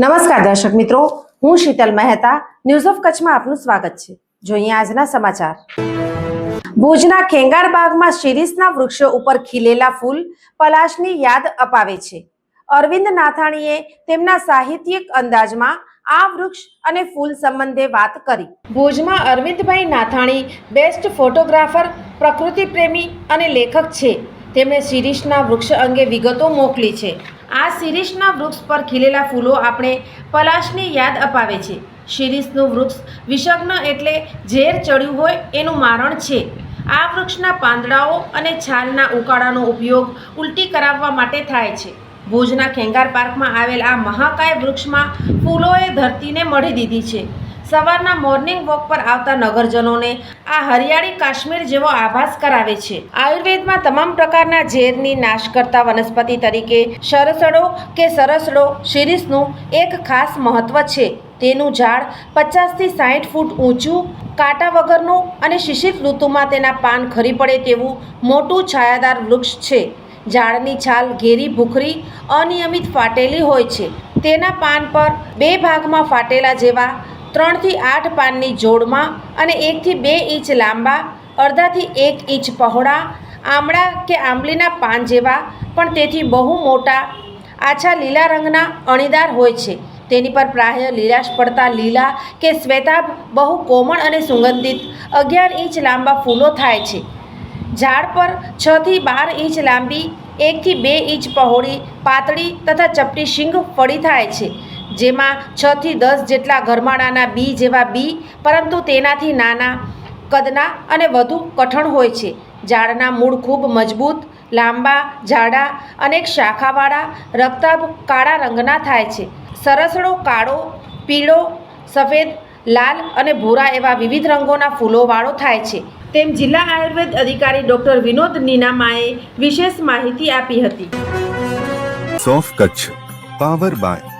નમસ્કાર દર્શક મિત્રો, હું શીતલ મહેતા ન્યૂઝ ઓફ કચ્છમાં આપનું સ્વાગત છે. જોઈએ આજના સમાચાર. ભુજના ખેંગાર બાગમાં શિરીષના વૃક્ષો ઉપર ખીલેલા ફૂલ પલાશની યાદ અપાવે છે. અરવિંદ નાથાણીએ તેમના સાહિત્યિક અંદાજમાં આ વૃક્ષ અને ફૂલ સંબંધે વાત કરી. ભુજમાં અરવિંદભાઈ નાથાણી બેસ્ટ ફોટોગ્રાફર પ્રકૃતિ પ્રેમી અને લેખક છે. તેમણે શિરીષના વૃક્ષ અંગે વિગતો મોકલી છે. આ શિરીષના વૃક્ષ પર ખીલેલા ફૂલો આપણે પલાશની યાદ અપાવે છે. શિરીષનું વૃક્ષ વિષગ્ન એટલે ઝેર ચડ્યું હોય એનું મારણ છે. આ વૃક્ષના પાંદડાઓ અને છાલના ઉકાળાનો ઉપયોગ ઉલટી કરાવવા માટે થાય છે. ભુજના ખેંગાર પાર્કમાં આવેલ આ મહાકાય વૃક્ષમાં ફૂલોએ ધરતીને મળી દીધી છે. સવારના મોર્નિંગ વોક પર આવતા નગરજનોને આ હરિયાળી કાશ્મીર જેવો આભાસ કરાવે છે. આયુર્વેદમાં તમામ પ્રકારના ઝેરની નાશ કરતા વનસ્પતિ તરીકે સરસડો કે સરસડો શિરીષનું એક ખાસ મહત્વ છે. તેનું ઝાડ પચાસથી સાઠ ફૂટ ઊંચું, કાંટા વગરનું અને શિશિર ઋતુમાં તેના પાન ખરી પડે તેવું મોટું છાયાદાર વૃક્ષ છે. ઝાડની છાલ ઘેરી ભૂખરી, અનિયમિત ફાટેલી હોય છે. તેના પાન પર બે ભાગમાં ફાટેલા જેવા ત્રણથી આઠ પાનની જોડમાં અને એકથી બે ઇંચ લાંબા, અડધાથી એક ઇંચ પહોળા, આમળા કે આંબલીના પાન જેવા, પણ તેથી બહુ મોટા, આછા લીલા રંગના અણીદાર હોય છે. તેની પર પ્રાય લીલાશ પડતા લીલા કે શ્વેતાભ બહુ કોમળ અને સુગંધિત અગિયાર ઇંચ લાંબા ફૂલો થાય છે. ઝાડ પર છથી બાર ઇંચ લાંબી, એકથી બે ઇંચ પહોળી પાતળી તથા ચપટી શીંગ ફળી થાય છે. જેમાં છથી દસ જેટલા ગરમાળાના બી જેવા બી, પરંતુ તેનાથી નાના, કદના અને વધુ કઠણ હોય છે. ઝાડના મૂળ ખૂબ મજબૂત, લાંબા, જાડા અનેક શાખાવાળા રક્તાભ કાળા રંગના થાય છે. સરસડો કાળો, પીળો, સફેદ, લાલ અને ભૂરા એવા વિવિધ રંગોના ફૂલોવાળો થાય છે. તેમ જિલ્લા આયુર્વેદ અધિકારી ડોક્ટર વિનોદ નીનામાએ વિશેષ માહિતી આપી હતી. સોફ Kutch, power by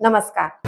નમસ્કાર.